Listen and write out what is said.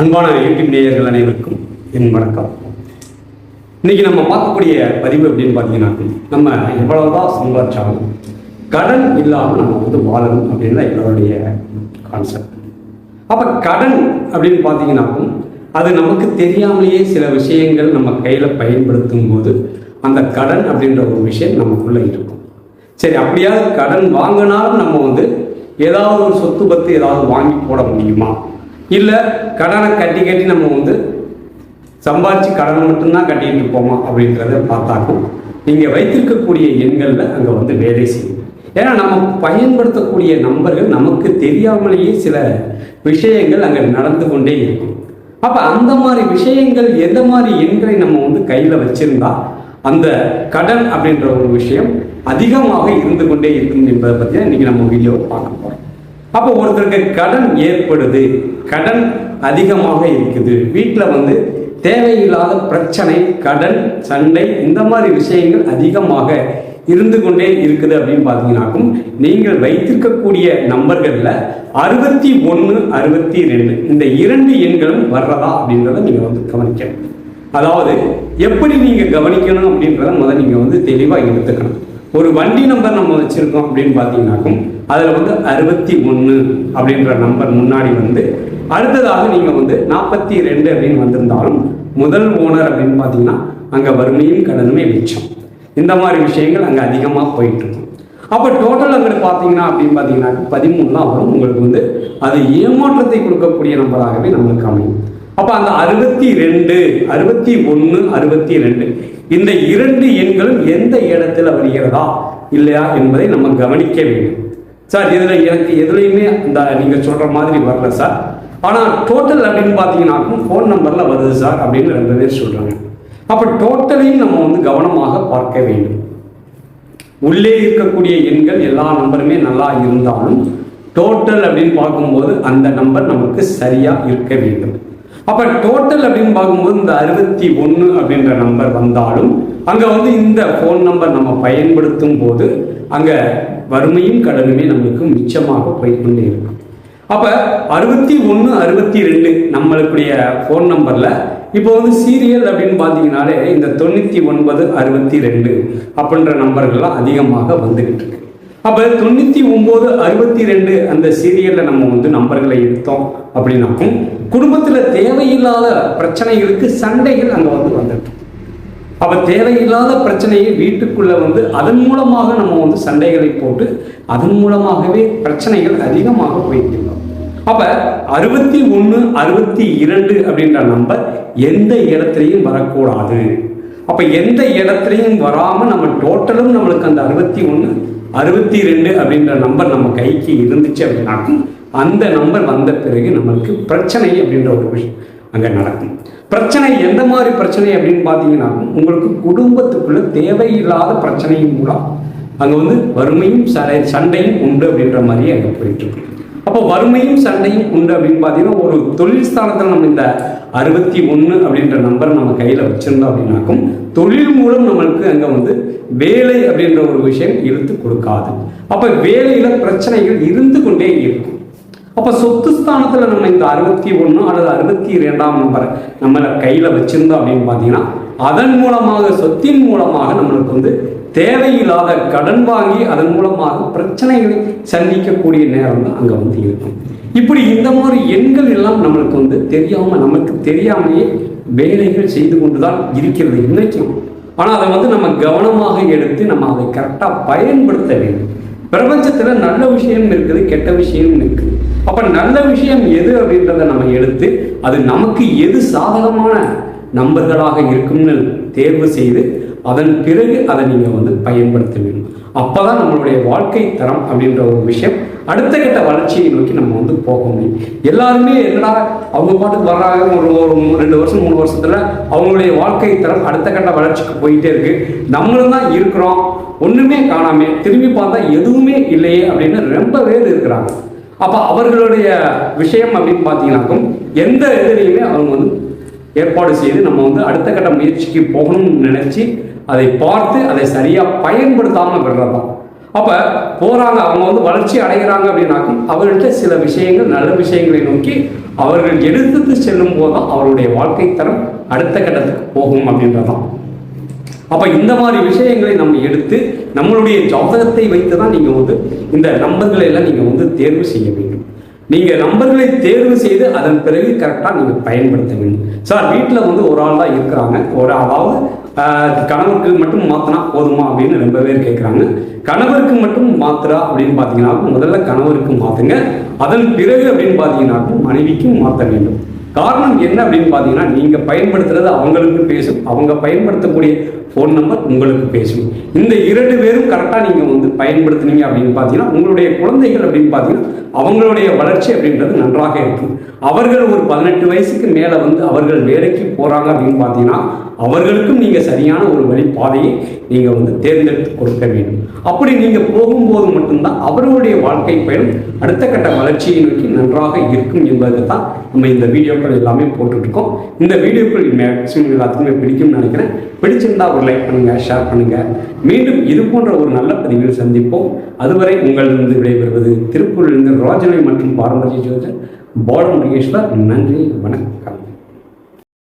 அன்பான யூடியூப் நேயர்கள் அனைவருக்கும் என் வணக்கம். இன்னைக்கு நம்ம பார்க்கக்கூடிய பதிவு அப்படின்னு பார்த்தீங்கன்னா நம்ம எவ்வளவுதான் சம்பாதிச்சாலும் கடன் இல்லாமல் நம்ம வந்து வாழணும் அப்படின்னு எங்களுடைய கான்செப்ட் அப்போ கடன் அப்படின்னு பார்த்தீங்கன்னாக்கும் அது நமக்கு தெரியாமலேயே சில விஷயங்கள் நம்ம கையில் பயன்படுத்தும் போது அந்த கடன் அப்படின்ற ஒரு விஷயம் நமக்குள்ளே இருக்கும். சரி அப்படியாவது கடன் வாங்கினாலும் நம்ம வந்து ஏதாவது ஒரு சொத்து பத்து ஏதாவது வாங்கி போட முடியுமா? இல்லை கடனை கட்டி கட்டி நம்ம வந்து சம்பாதிச்சு கடனை மட்டும்தான் கட்டிட்டு இருப்போமா அப்படின்றத பார்த்தாக்கும். நீங்கள் வைத்திருக்கக்கூடிய எண்களில் அங்கே வந்து வேலை செய்யும். ஏன்னா நம்ம பயன்படுத்தக்கூடிய நம்பர்கள் நமக்கு தெரியாமலேயே சில விஷயங்கள் அங்கே நடந்து கொண்டே இருக்கும். அப்போ அந்த மாதிரி விஷயங்கள் எந்த மாதிரி எண்களை நம்ம வந்து கையில் வச்சிருந்தா அந்த கடன் அப்படின்ற ஒரு விஷயம் அதிகமாக இருந்து கொண்டே இருக்கும் என்பதை பற்றி இன்னைக்கு நம்ம வீடியோவை பார்க்க போகிறோம் அப்போ ஒருத்தருக்கு கடன் ஏற்படுது. கடன் அதிகமாக இருக்குது. வீட்டில் வந்து தேவையில்லாத பிரச்சனை கடன் சண்டை இந்த மாதிரி விஷயங்கள் அதிகமாக இருந்து கொண்டே இருக்குது அப்படின்னு பார்த்தீங்கன்னாக்கும் நீங்கள் வைத்திருக்கக்கூடிய நம்பர்களில் அறுபத்தி ஒன்று அறுபத்தி ரெண்டு இந்த இரண்டு எண்களும் வர்றதா அப்படின்றத நீங்கள் வந்து கவனிக்கணும். அதாவது எப்படி நீங்கள் கவனிக்கணும் அப்படின்றத முதல்ல நீங்கள் வந்து தெளிவாக எடுத்துக்கணும். ஒரு வண்டி நம்பர் நம்ம வச்சுருக்கோம் அப்படின்னு பார்த்தீங்கன்னாக்கும் அதில் வந்து அறுபத்தி ஒன்று அப்படின்ற நம்பர் முன்னாடி வந்து அடுத்ததாக நீங்கள் வந்து நாற்பத்தி ரெண்டு அப்படின்னு வந்திருந்தாலும் முதல் ஓனர் அப்படின்னு பார்த்தீங்கன்னா அங்கே வறுமையும் கடனுமே மிச்சம். இந்த மாதிரி விஷயங்கள் அங்கே அதிகமாக போயிட்டு இருக்கும் அப்போ டோட்டல் அங்கே பார்த்தீங்கன்னா அப்படின்னு பார்த்தீங்கன்னா பதிமூணுலாம் வரும். உங்களுக்கு வந்து அது ஏமாற்றத்தை கொடுக்கக்கூடிய நம்பராகவே நம்மளுக்கு அமையும். அப்போ அந்த அறுபத்தி ரெண்டு அறுபத்தி ஒன்று அறுபத்தி ரெண்டு இந்த இரண்டு எண்களும் எந்த இடத்துல வருகிறதா இல்லையா என்பதை நம்ம கவனிக்க வேண்டும். சார் இதில் எனக்கு எதுலையுமே இந்த நீங்கள் சொல்கிற மாதிரி வரல சார். ஆனால் டோட்டல் அப்படின்னு பார்த்தீங்கன்னாக்கும் ஃபோன் நம்பரில் வருது சார் அப்படின்னு ரெண்டு பேர் சொல்கிறாங்க அப்போ டோட்டலையும் நம்ம வந்து கவனமாக பார்க்க வேண்டும். உள்ளே இருக்கக்கூடிய எண்கள் எல்லா நம்பருமே நல்லா இருந்தாலும் டோட்டல் அப்படின்னு பார்க்கும்போது அந்த நம்பர் நமக்கு சரியாக இருக்க வேண்டும். அப்போ டோட்டல் அப்படின்னு பார்க்கும்போது இந்த அறுபத்தி ஒன்று அப்படின்ற நம்பர் வந்தாலும் அங்கே வந்து இந்த ஃபோன் நம்பர் நம்ம பயன்படுத்தும் போது அங்கே வறுமையும் கடனுமே நம்மளுக்கு மிச்சமாக போய்கொண்டே இருக்கும். அப்போ அறுபத்தி ஒன்று அறுபத்தி ரெண்டு நம்மளுக்குடைய ஃபோன் நம்பரில் இப்போ வந்து சீரியல் அப்படின்னு பார்த்தீங்கனாலே இந்த தொண்ணூற்றி ஒன்பது அறுபத்தி ரெண்டு அப்படின்ற நம்பர்கள்லாம் அதிகமாக வந்துக்கிட்டு இருக்கு. அப்போ தொண்ணூற்றி ஒம்பது அறுபத்தி ரெண்டு அந்த சீரியலில் நம்ம வந்து நம்பர்களை எடுத்தோம் அப்படின்னாக்கும் குடும்பத்தில் தேவையில்லாத பிரச்சனைகளுக்கு சண்டைகள் அங்கே வந்து அப்போ தேவையில்லாத பிரச்சனையை வீட்டுக்குள்ளே வந்து அதன் மூலமாக நம்ம வந்து சண்டைகளை போட்டு அதன் மூலமாகவே பிரச்சனைகள் அதிகமாக போயிட்டு அப்போ அறுபத்தி ஒன்று அறுபத்தி இரண்டு அப்படின்ற நம்பர் எந்த இடத்துலையும் வரக்கூடாது. அப்போ எந்த இடத்துலையும் வராமல் நம்ம டோட்டலும் நம்மளுக்கு அந்த அறுபத்தி ஒன்று அறுபத்தி ரெண்டு அப்படின்ற நம்பர் நம்ம கைக்கு இருந்துச்சு அப்படின்னாக்கும் அந்த நம்பர் வந்த பிறகு நம்மளுக்கு பிரச்சனை அப்படின்ற ஒரு விஷயம் அங்கே நடக்கும். பிரச்சனை எந்த மாதிரி பிரச்சனை அப்படின்னு பார்த்தீங்கன்னா உங்களுக்கு குடும்பத்துக்குள்ள தேவையில்லாத பிரச்சனையின் மூலம் அங்கே வந்து வறுமையும் சடை சண்டையும் உண்டு அப்படின்ற மாதிரி அங்கே போயிட்டு இருக்கு. அப்போ வறுமையும் சண்டையும் உண்டு அப்படின்னு பார்த்தீங்கன்னா ஒரு தொழில் ஸ்தானத்தில் நம்ம இந்த அறுபத்தி ஒன்று அப்படின்ற நம்பர் நம்ம கையில் வச்சிருந்தோம் அப்படின்னாக்கும் தொழில் மூலம் நம்மளுக்கு அங்கே வந்து வேலை அப்படின்ற ஒரு விஷயம் இழுத்து கொடுக்காது. அப்போ வேலையில் பிரச்சனைகள் இருந்து கொண்டே இருக்கும். அப்போ சொத்து ஸ்தானத்தில் நம்ம இந்த அறுபத்தி ஒன்று அல்லது அறுபத்தி இரண்டாம் நம்பரை நம்ம கையில் வச்சிருந்தோம் அப்படின்னு பார்த்தீங்கன்னா அதன் மூலமாக சொத்தின் மூலமாக நம்மளுக்கு வந்து தேவையில்லாத கடன் வாங்கி அதன் மூலமாக பிரச்சனைகளை சந்திக்கக்கூடிய நேரம் தான் அங்கே வந்து இருக்கும். இப்படி இந்த மாதிரி எண்கள் எல்லாம் நம்மளுக்கு வந்து தெரியாமல் நமக்கு தெரியாமலேயே வேலைகள் செய்து கொண்டு தான் இருக்கிறது இன்னைக்கும். ஆனால் அதை வந்து நம்ம கவனமாக எடுத்து நம்ம அதை கரெக்டாக பயன்படுத்த வேண்டும். பிரபஞ்சத்தில் நல்ல விஷயம் இருக்குது கெட்ட விஷயம் இருக்குது. அப்போ நல்ல விஷயம் எது அப்படின்றத நம்ம எடுத்து அது நமக்கு எது சாதகமான நம்பர்களாக இருக்கும்னு தேர்வு செய்து அதன் பிறகு அதை நீங்கள் வந்து பயன்படுத்த வேண்டும். அப்போ தான் நம்மளுடைய வாழ்க்கை தரம் அப்படின்ற ஒரு விஷயம் அடுத்த கட்ட வளர்ச்சியை நோக்கி நம்ம வந்து போக முடியும். எல்லாருமே என்னடா அவங்க பாட்டுக்கு வர்றாங்க ஒரு ஒரு ரெண்டு வருஷம் மூணு வருஷத்துல அவங்களுடைய வாழ்க்கை தரம் அடுத்த கட்ட வளர்ச்சிக்கு போயிட்டே இருக்கு. நம்மளும் தான் இருக்கிறோம். ஒன்றுமே காணாமே திரும்பி பார்த்தா எதுவுமே இல்லையே அப்படின்னு ரொம்ப பேர் இருக்கிறாங்க அப்போ அவர்களுடைய விஷயம் அப்படின்னு பார்த்தீங்கன்னாக்கும் எந்த இதுலையுமே அவங்க வந்து ஏற்பாடு செய்து நம்ம வந்து அடுத்த கட்ட முயற்சிக்கு போகணும்னு நினச்சி அதை பார்த்து அதை சரியாக பயன்படுத்தாமல் விடுறதான் அப்போ போகிறாங்க அவங்க வந்து வளர்ச்சி அடைகிறாங்க அப்படின்னாக்கும் அவர்கள்ட்ட சில விஷயங்கள் நல்ல விஷயங்களை நோக்கி அவர்கள் எடுத்து செல்லும் போது தான் அவருடைய வாழ்க்கை தரம் அடுத்த கட்டத்துக்கு போகும் அப்படின்றதான் அப்போ இந்த மாதிரி விஷயங்களை நம்ம எடுத்து நம்மளுடைய ஜாதகத்தை வைத்து தான் நீங்கள் வந்து இந்த நம்பர்களை எல்லாம் நீங்கள் வந்து தேர்வு செய்ய வேண்டும். நீங்கள் நம்பர்களை தேர்வு செய்து அதன் பிறகு கரெக்டாக நீங்கள் பயன்படுத்த வேண்டும். சார் வீட்டில் வந்து ஒரு ஆள் தான் இருக்கிறாங்க. ஒரு அதாவது ஆஹ், கணவருக்கு மட்டும் மாத்தினா போதுமா அப்படின்னு ரொம்ப பேர் கேட்குறாங்க கணவருக்கு மட்டும் மாத்திரா அப்படின்னு பார்த்தீங்கன்னா முதல்ல கணவருக்கு மாற்றுங்க அதன் பிறகு அப்படின்னு பார்த்தீங்கன்னா மனைவிக்கும் மாற்ற வேண்டும். காரணம் என்ன அப்படின்னு பார்த்தீங்கன்னா நீங்கள் பயன்படுத்துறது அவங்களுக்கு பேசும். அவங்க பயன்படுத்தக்கூடிய ஃபோன் நம்பர் உங்களுக்கு பேசும். இந்த இரண்டு பேரும் கரெக்டாக நீங்கள் வந்து பயன்படுத்துனீங்க அப்படின்னு பார்த்தீங்கன்னா உங்களுடைய குழந்தைகள் அப்படின்னு பார்த்தீங்கன்னா அவங்களுடைய வளர்ச்சி அப்படின்றது நன்றாக இருக்கும் அவர்கள் ஒரு பதினெட்டு வயசுக்கு மேலே வந்து அவர்கள் வேலைக்கு போகிறாங்க அப்படின்னு பார்த்தீங்கன்னா அவர்களுக்கும் நீங்கள் சரியான ஒரு வழிபாதையை நீங்கள் வந்து தேர்ந்தெடுத்து கொடுக்க வேண்டும். அப்படி நீங்கள் போகும்போது மட்டும்தான் அவர்களுடைய வாழ்க்கை பயணம் அடுத்த கட்ட வளர்ச்சியை நோக்கி நன்றாக இருக்கும் என்பதை தான் நம்ம இந்த வீடியோக்கள் எல்லாமே போட்டுட்ருக்கோம். இந்த வீடியோக்கள் மேக்ஸிமம் எல்லாத்துக்குமே பிடிக்கும்னு நினைக்கிறேன். பிடிச்சிருந்தா ஒரு லைக் பண்ணுங்கள் ஷேர் பண்ணுங்கள் மீண்டும் இது போன்ற ஒரு நல்ல பதிவில் சந்திப்போம். அதுவரை உங்களிருந்து விடைபெறுவது திருப்பூரிலிருந்து ராஜனை மற்றும் பாரம்பரிய ஜோதர் பாலமுருகேஸ்வர். நன்றி வணக்கம்.